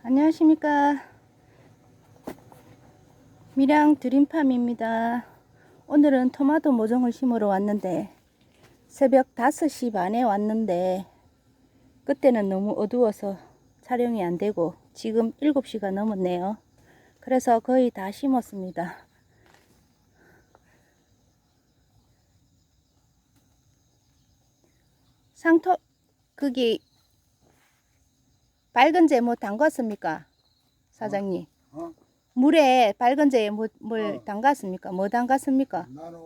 안녕하십니까. 밀양 드림팜입니다. 오늘은 토마토 모종을 심으러 왔는데, 새벽 5시 반에 왔는데, 그때는 너무 어두워서 촬영이 안 되고, 지금 7시가 넘었네요. 그래서 거의 다 심었습니다. 상토, 거기, 밝은제 뭐 담갔습니까? 사장님. 어? 물에 밝은제에 뭐, 뭘 어. 담갔습니까? 뭐 담갔습니까? 나로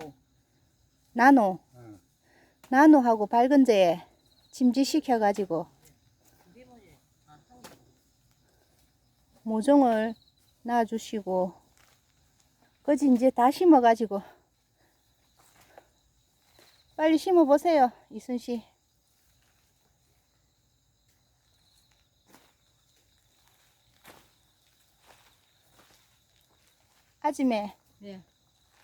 나노. 어. 나노하고 밝은제에 침지시켜가지고 모종을 놔주시고 그지 이제 다 심어가지고 빨리 심어보세요 이순씨 아지매 예.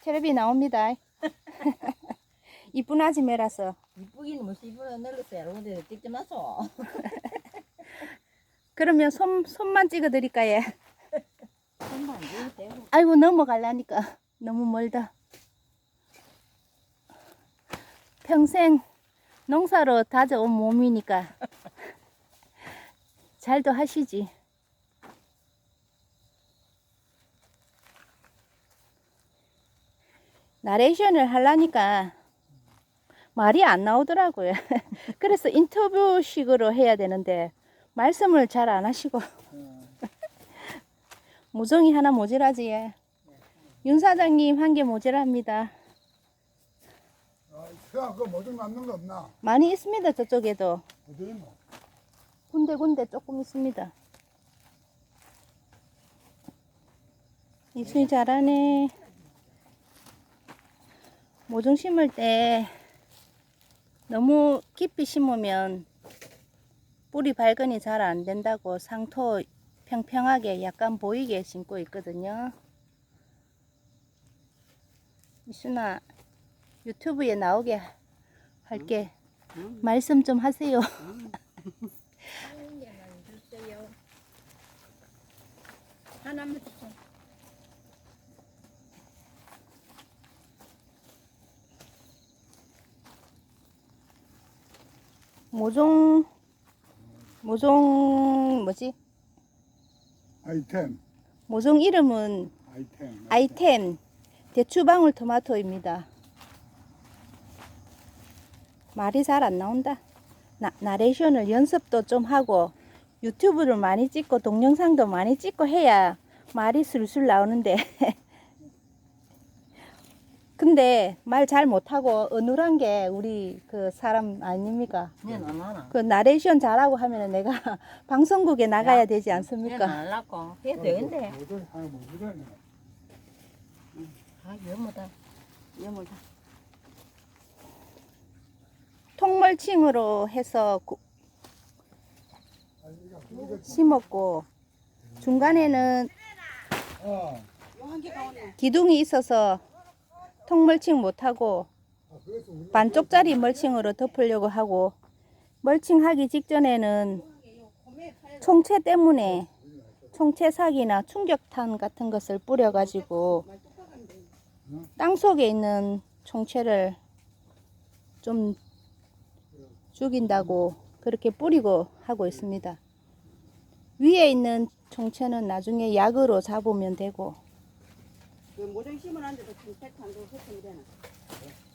텔레비 나옵니다 이쁜 아지매라서 이쁘긴 무슨 이쁘게 늙었어요. 여러분들 찍지 마소. 그러면 손, 손만 찍어 드릴까요? 손만 되고. 아이고 넘어갈라니까 너무 멀다. 평생 농사로 다져온 몸이니까 잘도 하시지. 나레이션을 하려니까 말이 안 나오더라고요. 그래서 인터뷰식으로 해야 되는데 말씀을 잘 안 하시고 모종이 하나 모자라지. 예. 윤 사장님 한 개 모자랍니다. 아, 야, 그거 모종 남는 거 없나? 많이 있습니다. 저쪽에도 어디 뭐? 군데군데 조금 있습니다. 이순이 잘하네. 모종 심을 때 너무 깊이 심으면 뿌리 발근이 잘 안 된다고 상토 평평하게 약간 보이게 심고 있거든요. 이순아 유튜브에 나오게 할게. 말씀 좀 하세요. 주세요. 하나만 주세요. 모종 모종 뭐지? 아이템. 모종 이름은 아이템. 아이템 대추방울 토마토입니다. 말이 잘 안 나온다. 나, 나레이션을 연습도 좀 하고 유튜브를 많이 찍고 동영상도 많이 찍고 해야 말이 술술 나오는데 근데 말 잘 못하고 어눌한 게 우리 그 사람 아닙니까? 안 하나. 그 나레이션 잘하고 하면 내가 방송국에 나가야 되지 않습니까? 안 할라고. 해도 되는데. 모종 하나 모종이네. 아, 여무다. 여무다. 통멀칭으로 해서 구- 심었고 중간에는 어. 기둥이 있어서 통멀칭 못하고 반쪽짜리 멀칭으로 덮으려고 하고 멀칭하기 직전에는 총체 때문에 총체삭이나 충격탄 같은 것을 뿌려가지고 땅 속에 있는 총체를 좀 죽인다고 그렇게 뿌리고 하고 있습니다. 위에 있는 총체는 나중에 약으로 잡으면 되고 그 모종 심어놨는데도 중택한도 섞으면 되나?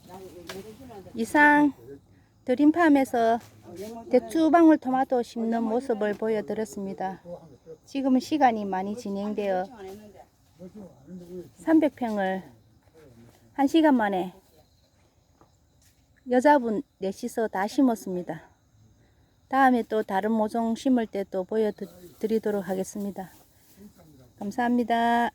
나 모종 심어놨는데 이상 드림팜에서 대추방울 토마토 심는 모습을 보여드렸습니다. 지금 시간이 많이 진행되어 안 했는데 300평을 1시간 만에 여자분 넷이서 다 심었습니다. 다음에 또 다른 모종 심을 때 또 보여드리도록 하겠습니다. 감사합니다.